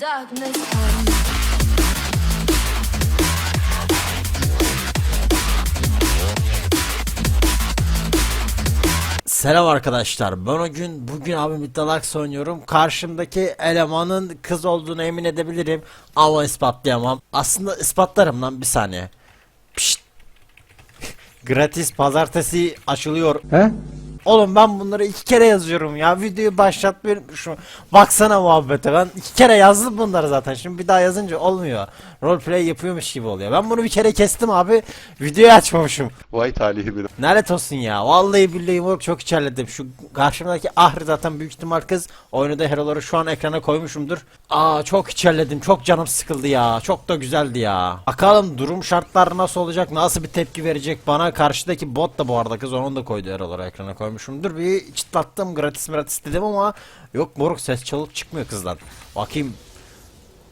darkness comes. Selam arkadaşlar. Ben o gün bugün abi Middalax oynuyorum. Karşımdaki elemanın kız olduğunu emin edebilirim ama ispatlayamam. Aslında ispatlarım lan bir saniye. Pişt. Gratis pazartesi açılıyor. He? Oğlum ben bunları iki kere yazıyorum ya. Videoyu başlatmayı unutmuşum. Baksana muhabbete ben iki kere yazdım bunları zaten. Şimdi bir daha yazınca olmuyor. Roleplay yapıyormuş gibi oluyor. Ben bunu bir kere kestim abi. Videoyu açmamışım. Vay talihi bir. Lanet olsun ya. Vallahi billahi moruk çok içerledim. Şu karşımdaki Ahri zaten büyük ihtimal kız. Oyunu da heroları şu an ekrana koymuşumdur. Aa çok içerledim. Çok canım sıkıldı ya. Çok da güzeldi ya. Bakalım durum şartlar nasıl olacak? Nasıl bir tepki verecek bana? Karşıdaki bot da bu arada kız. Onun da koydu heroları ekrana koymuşumdur. Bir çıtlattım gratis gratis dedim ama yok moruk ses çalıp çıkmıyor kızdan. Bakayım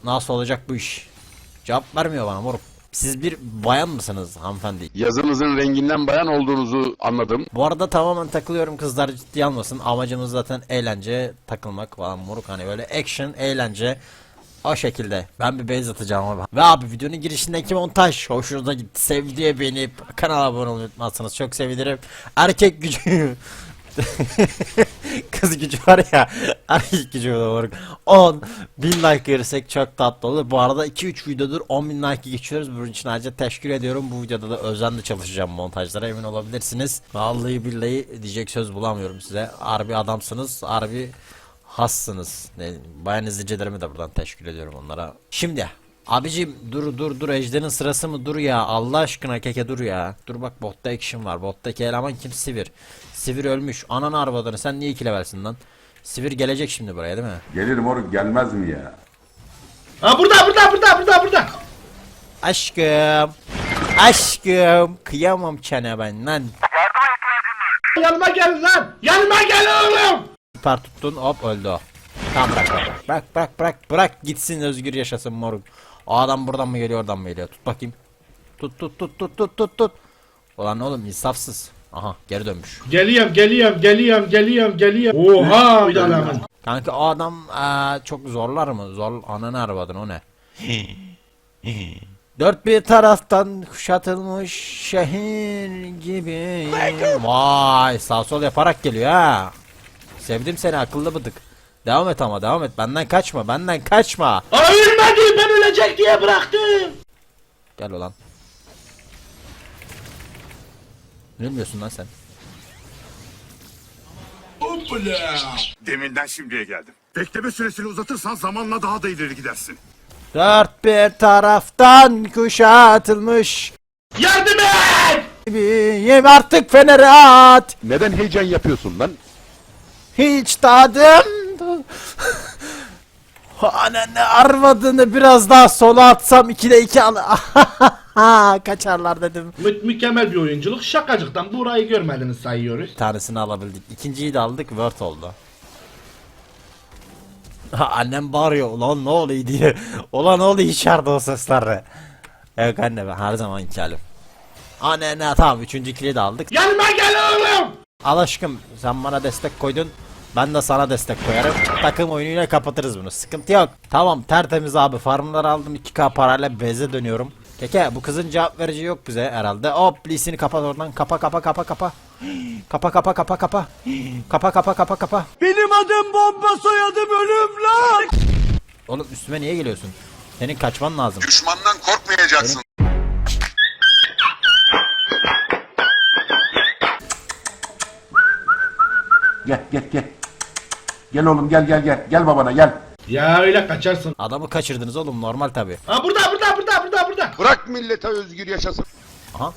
nasıl olacak bu iş? Cevap vermiyor bana moruk. Siz bir bayan mısınız hanımefendi? Yazınızın renginden bayan olduğunuzu anladım. Bu arada tamamen takılıyorum kızlar ciddi almasın. Amacımız zaten eğlence, takılmak falan moruk hani böyle action, eğlence. O şekilde. Ben bir base atacağım abi. Ve abi videonun girişindeki montaj hoşunuza gitti. Sevdiye beğenip kanala abone olmayı unutmazsanız çok sevinirim. Erkek gücü. Kız gücü var ya. Erkek gücü doğru. 10 bin like görürsek çok tatlı olur. Bu arada 2-3 videodur 10 bin like geçiyoruz. Bunun için ayrıca teşekkür ediyorum. Bu videoda da özenle çalışacağım montajlara emin olabilirsiniz. Vallahi billahi diyecek söz bulamıyorum size. Harbi adamsınız. Harbi hassınız. Bayan izleyicilerime de buradan teşekkür ediyorum onlara. Şimdi Abicim dur dur dur. Ejder'in sırası mı? Dur ya. Allah aşkına keke dur ya. Dur bak botta action var. Bottaki eleman kim? Sivir. Sivir ölmüş. Ananı arvadını sen niye iki levelsin lan? Sivir gelecek şimdi buraya değil mi? Gelir moruk gelmez mi ya? Ha burada burada burada burada burada. Aşkım. Aşkım. Kıyamam çene ben lan Yanıma gel lan. Yanıma gel oğlum. Süper tuttun hop öldü o Tamam bırak bırak bırak bırak bırak bırak gitsin özgür yaşasın moruk O adam buradan mı geliyor oradan mı geliyor tut bakayım Tut tut tut tut tut tut tut Ulan oğlum insafsız Aha geri dönmüş Geliyorum geliyorum geliyorum geliyorum geliyorum. Oha bir lan. Kanka o adam eee, çok zorlar mı? Zor ananı arabadın o ne? Dört bir taraftan kuşatılmış şehir gibi. Vay sağ sol yaparak geliyor ha. Sevdim seni akıllı bıdık. Devam et ama devam et. Benden kaçma benden kaçma. Ölmedi ben ölecek diye bıraktım. Gel ulan. Ne bilmiyorsun lan sen? Deminden şimdiye geldim. Bekleme süresini uzatırsan zamanla daha da ileri gidersin. Dört bir taraftan kuşatılmış Yardım et. gibiyim artık feneri at. Neden heyecan yapıyorsun lan? Hiç tadım. Ananı arvadını biraz daha sola atsam 2'de 2 al. Kaçarlar dedim. Mü- mükemmel bir oyunculuk. Şakacıktan burayı görmediniz sayıyoruz. Bir tanesini alabildik. İkinciyi de aldık. Word oldu. Ha, Annem bağırıyor. Ulan ne oluyor diye. Ulan ne oluyor içeride o sesler. Yok anne ben her zaman halim. Anne ne tamam üçüncü kili de aldık. Yanıma gel oğlum. Al aşkım sen bana destek koydun. Ben de sana destek koyarım. Takım oyunuyla kapatırız bunu. Sıkıntı yok. Tamam tertemiz abi. Farmları aldım 2k parayla beze dönüyorum. Keke bu kızın cevap verici yok bize herhalde. Hop lisini kapat oradan. Kapa kapa kapa kapa. Kapa kapa kapa kapa. Kapa kapa kapa kapa. Benim adım bomba soyadım ölüm lan. Oğlum üstüme niye geliyorsun? Senin kaçman lazım. Düşmandan korkmayacaksın. Gel gel gel. Gel oğlum gel gel gel. Gel babana gel. Ya öyle kaçarsın. Adamı kaçırdınız oğlum normal tabi. Ha burada burada burada burada burada. Bırak millete özgür yaşasın. Aha.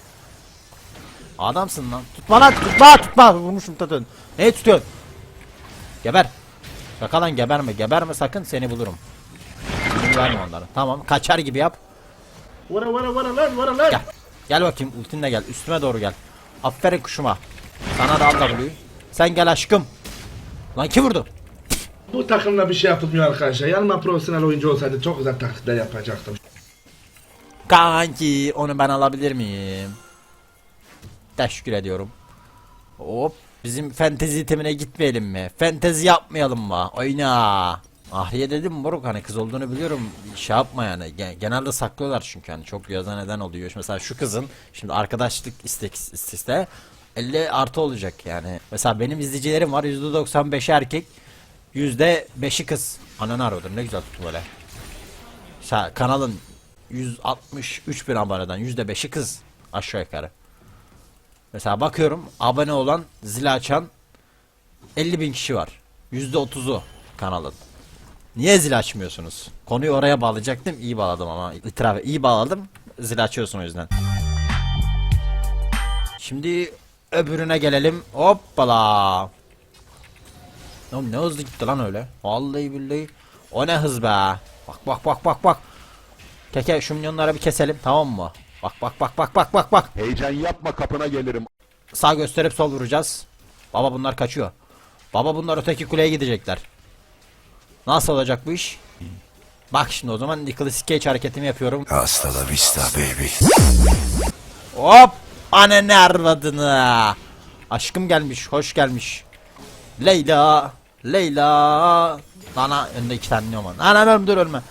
Adamsın lan. Tutma lan tutma tutma. Vurmuşum tatın. Ne tutuyorsun? Geber. Şaka lan geberme. Geberme sakın seni bulurum. Şimdi verme onları. Tamam kaçar gibi yap. Vara vara vara lan vara lan. Gel. Gel bakayım ultinle gel. Üstüme doğru gel. Aferin kuşuma. Sana da al W'yu. Sen gel aşkım. Lan kim vurdu? Bu takımla bir şey yapılmıyor arkadaşlar. Yanıma profesyonel oyuncu olsaydı çok güzel taklitler yapacaktım. Kanki onu ben alabilir miyim? Teşekkür ediyorum. Hop bizim fentezi itemine gitmeyelim mi? Fentezi yapmayalım mı? Oyna. Ahriye dedim moruk hani kız olduğunu biliyorum şey yapma yani Ge- genelde saklıyorlar çünkü hani çok yaza neden oluyor mesela şu kızın şimdi arkadaşlık istek istese 50 artı olacak yani mesela benim izleyicilerim var %95'i erkek %5'i kız ananı arıyordum ne güzel tuttu böyle Mesela kanalın 163 bin aboneden %5'i kız aşağı yukarı mesela bakıyorum abone olan zil açan 50 bin kişi var %30'u kanalın Niye zil açmıyorsunuz? Konuyu oraya bağlayacaktım. iyi bağladım ama. İtiraf iyi bağladım. Zil açıyorsun o yüzden. Şimdi öbürüne gelelim. Hoppala. Oğlum ne hızlı gitti lan öyle. Vallahi billahi. O ne hız be. Bak bak bak bak bak. Keke şu minyonları bir keselim tamam mı? Bak bak bak bak bak bak bak. Heyecan yapma kapına gelirim. Sağ gösterip sol vuracağız. Baba bunlar kaçıyor. Baba bunlar öteki kuleye gidecekler. Nasıl olacak bu iş? Bak şimdi o zaman Nicolas Cage hareketimi yapıyorum. Hasta la vista baby. Hop! Ananı arvadını. Aşkım gelmiş, hoş gelmiş. Leyla, Leyla. Ana önde iki tane ne var? Ana ölme dur ölme.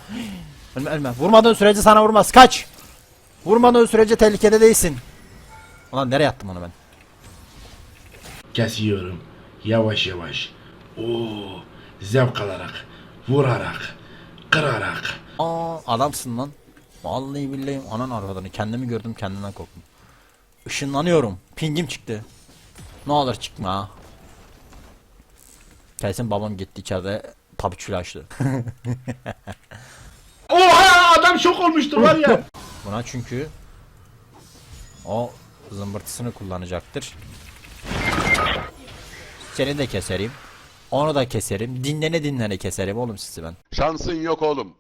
Ölme ölme. Vurmadığın sürece sana vurmaz. Kaç. Vurmadığın sürece tehlikede değilsin. Ulan nereye attım onu ben? Kesiyorum. Yavaş yavaş. Oo, zevk alarak, vurarak, kırarak. Aa adamsın lan. Vallahi billahi anan arkadanı kendimi gördüm kendimden korktum. Işınlanıyorum. Pingim çıktı. Ne olur çıkma ha. Kesin babam gitti içeride tabiçülü açtı. Oha adam şok olmuştur var ya. Buna çünkü o zımbırtısını kullanacaktır. Seni de keserim. Onu da keserim. Dinlene dinlene keserim oğlum sizi ben. Şansın yok oğlum.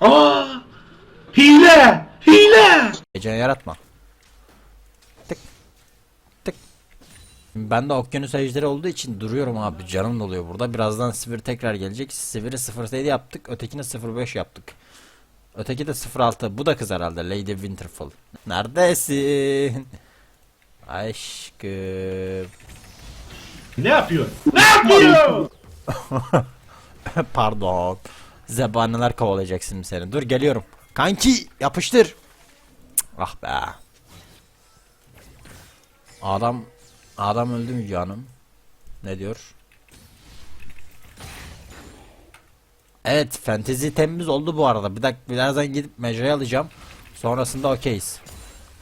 Aa, hile, hile. Heyecan yaratma. Ben de okyanus ejderi olduğu için duruyorum abi. Canım doluyor burada. Birazdan Sivir tekrar gelecek. Sivir'i 07 yaptık. Ötekini 05 yaptık. Öteki de 06. Bu da kız herhalde. Lady Winterfell. Neredesin? Aşkım. Ne yapıyor? Ne yapıyor? Pardon. Zebaniler kovalayacak şimdi seni. Dur geliyorum. Kanki yapıştır. Cık, Ah be. Adam adam öldü mü canım? Ne diyor? Evet fantezi temiz oldu bu arada. Bir dakika birazdan gidip mecraya alacağım. Sonrasında okeyiz.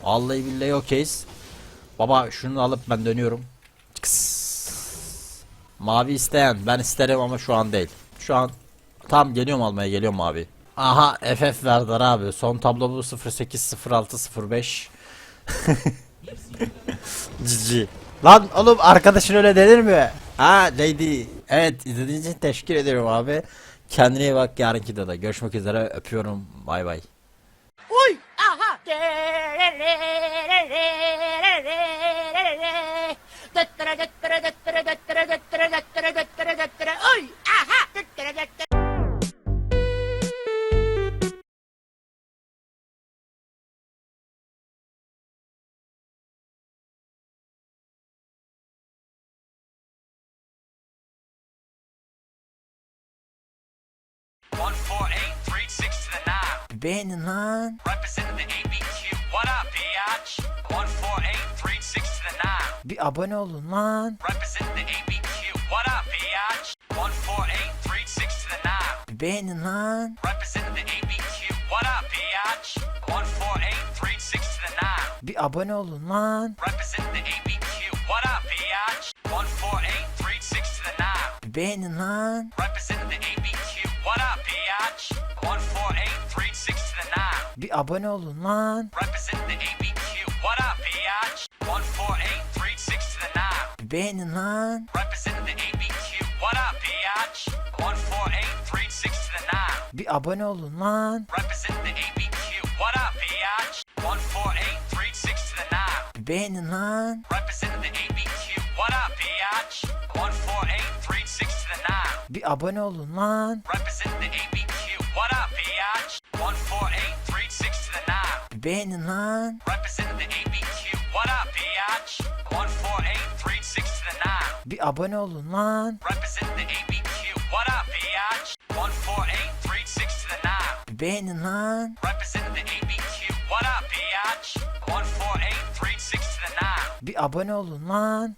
Vallahi billahi okeyiz. Baba şunu alıp ben dönüyorum. Tıks. Mavi isteyen ben isterim ama şu an değil. Şu an tam geliyorum almaya geliyorum mavi. Aha FF verdiler abi. Son tablo bu 08 06 05. Cici. Lan oğlum arkadaşın öyle denir mi? Ha Lady. Evet izlediğiniz için teşekkür ederim abi. Kendine iyi bak yarınki de Görüşmek üzere öpüyorum. Bay bay. Uy! Aha! Uy! The nine. Bir abone olun lan. Representing the ABQ. What up, biatch? One four eight three six to the nine. Bir beğenin lan. Representing the ABQ. Three six to the nine. Bir abone olun lan. Beğenin lan. Bir abone olun lan. Representing the ABQ. What up, to the nine. Bir abone olun lan. Representing the ABQ. what up, biatch? 14836 to the 9. Bir beğenin lan. Representing the ABQ, what up, biatch? 14836 to the 9. Bir abone olun lan.